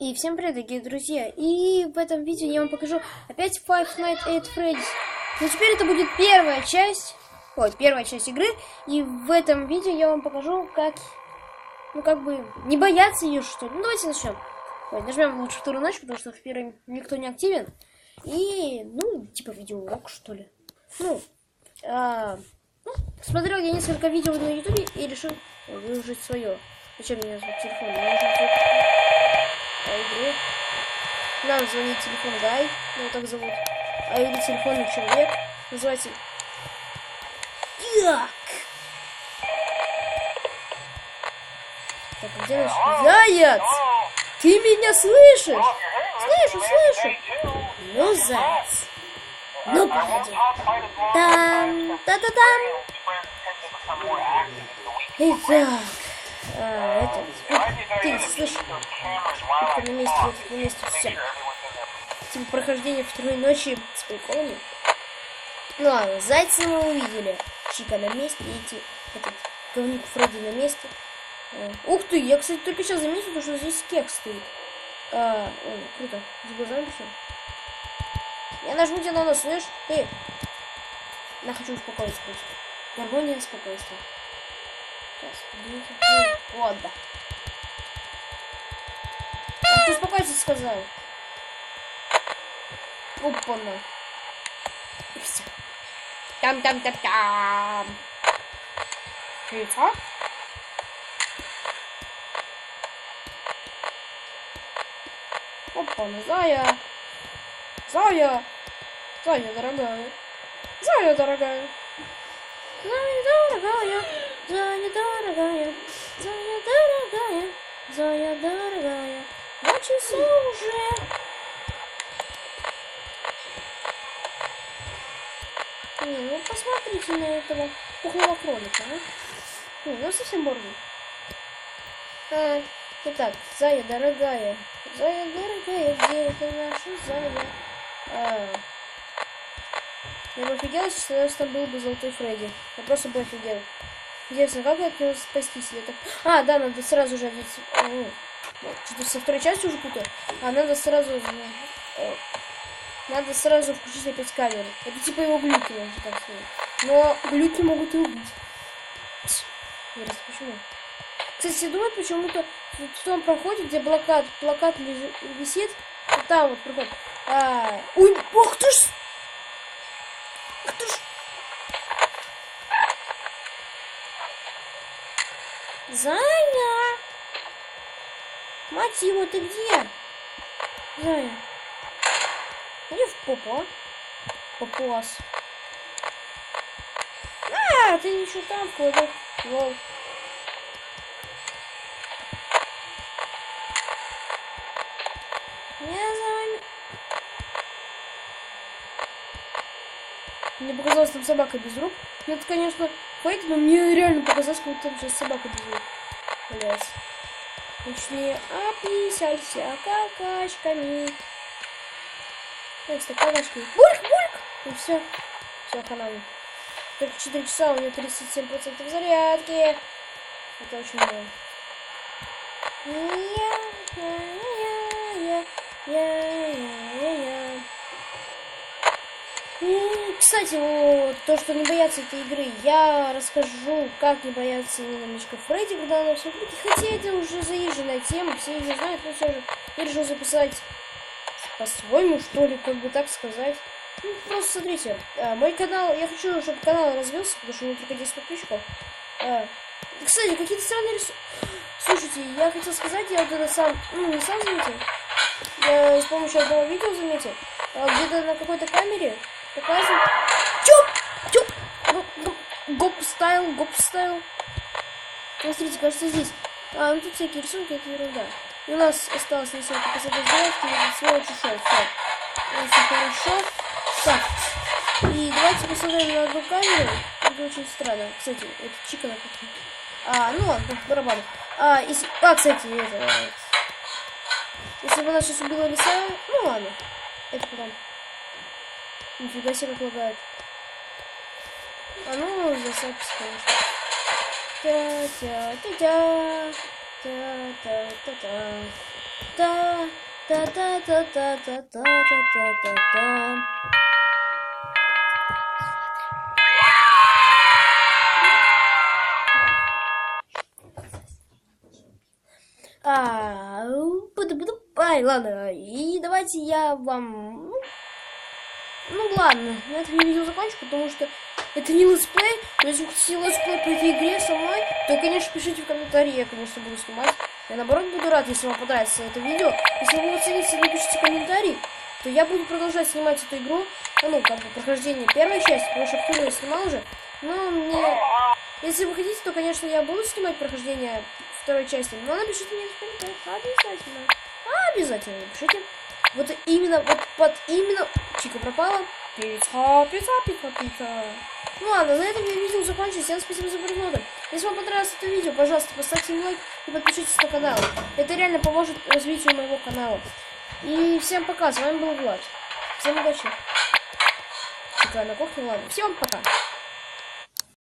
И всем привет, дорогие друзья! И в этом видео я вам покажу опять Five Nights at Freddy's. Но теперь это будет первая часть, ой, первая часть игры. И в этом видео я вам покажу, как, ну как бы, не бояться ее, что ли. Ну давайте начнем. Ой, нажмем лучше вторую ночь, потому что в первой никто не активен. И, ну, типа видеоурок, что ли. Ну, а, ну, смотрел я несколько видео на ютубе и решил выложить свое. Зачем мне звук телефона? Игре. Нам звонит телефон Гай, его так зовут. А или телефонный человек. Называется... Так. Так, где наш... Заяц! Ты меня слышишь? Слышу, слышу. Ну, заяц. Ну, погоди. Там, та-та-там. Итак, а, это, ты слышишь? Это на месте, на месте все. Типа прохождение второй ночи с приколами. Ну ладно, зайца мы увидели. Чика на месте, эти, этот говник Фредди на месте. А, ух ты, я, кстати, только сейчас заметил, что здесь кекс стоит. А, ой, круто. С глазами все. Я нажму тебе на нос, слышишь? Ты. Я хочу успокоиться просто. Гармония спокойствия. Сейчас. Вот, да. Я хочу успокоиться, сказал. Опа-на. И все. Там-там-там-там. Яйцо? Опа-на, зая. Зая. Зая, дорогая. Зая, дорогая. Зая, дорогая. Зая, дорогая. Зая, дорогая. Зая, дорогая. Уже. Не, ну посмотрите на этого пухлого кролика, а. Не, ну совсем борзый. А, итак, Зая, дорогая. Зая, дорогая, где это наша Зая? А, я бы офигел, если у нас там был бы Золотой Фредди. Я просто бы офигел. Интересно, как от него спастись? Или так... А, да, надо сразу же одеть... Что-то со второй части уже путаю. А надо сразу... э, Надо сразу включить опять камеру. Это типа его глюки, можно так сказать. Но глюки могут и убить. Интересно, почему? Кстати, все думают, почему-то в том проходе, где блокад, плакат лежит, висит, вот там вот проходит. А, ой, ох ты ж! Ах ты ж! Зая! Мать его, ты где? Зая. Иди в попу, а? Папуас. А, ты еще там. Лол. Я за вами. Мне показалось, там собака без рук. Ну, это, конечно, фейк, но мне реально показалось, как там сейчас собака без рук. Блять. Точнее, описался какашками. Так, какашки. Бульк, бульк! И все. Все, ханами. Только 4 часа, у него 37% зарядки. Это очень мало. Я-я-я-я-я-я-я. Кстати, вот, то, что не бояться этой игры, я расскажу, как не бояться Мишка Фредди, когда она будет. Хотя это уже заезженная тема, все ее знают, но все же я решил записать по-своему, что ли, как бы так сказать. Ну, просто смотрите, а, мой канал, я хочу, чтобы канал развился, потому что у меня только 10 подписчиков. А, кстати, какие-то странные рисунки. Слушайте, я хотел сказать, я вот это сам, ну, не сам заметил, я с помощью одного видео заметил, а, где-то на какой-то камере показывают... Чуп! Чуп! Гоп- гоп- Гоп стайл, гоп стайл. Смотрите, кажется, здесь. А, ну тут всякие рисунки, это ерунда. И у нас осталось несколько посадок заявки, и сволочь ушел. Все. Все хорошо. Так. И давайте посмотрим на одну камеру. Это очень странно. Кстати, это чика на кухне. А, ну ладно, барабан. А, если... а, кстати, это... Если бы она сейчас убила лиса, ну ладно. Это потом. Нифига себе как лагает. А ну, за запись. Та-та-та-та. та та та та та та та та та та А, буду, буду. Ай, ладно. И давайте я вам... Ну, ладно, на этом я видео закончу, потому что это не летсплей. Но если вы хотите летсплей по этой игре со мной, то, конечно, пишите в комментарии, я, конечно, буду снимать. Я, наоборот, буду рад, если вам понравится это видео. Если вы оцените напишите комментарий, то я буду продолжать снимать эту игру. Ну, как бы, прохождение первой части, потому что вторую я снимал уже. Но мне... Если вы хотите, то, конечно, я буду снимать прохождение второй части. Но напишите мне в комментариях обязательно. Обязательно напишите. Вот именно, вот под именно... Чика пропала. Пицца, пицца, пицца, пицца. Ну ладно, на этом я видео закончу. Всем спасибо за просмотр. Если вам понравилось это видео, пожалуйста, поставьте лайк и подпишитесь на канал. Это реально поможет развитию моего канала. И всем пока, с вами был Влад. Всем удачи. Чика на кухне, ладно. Всем пока.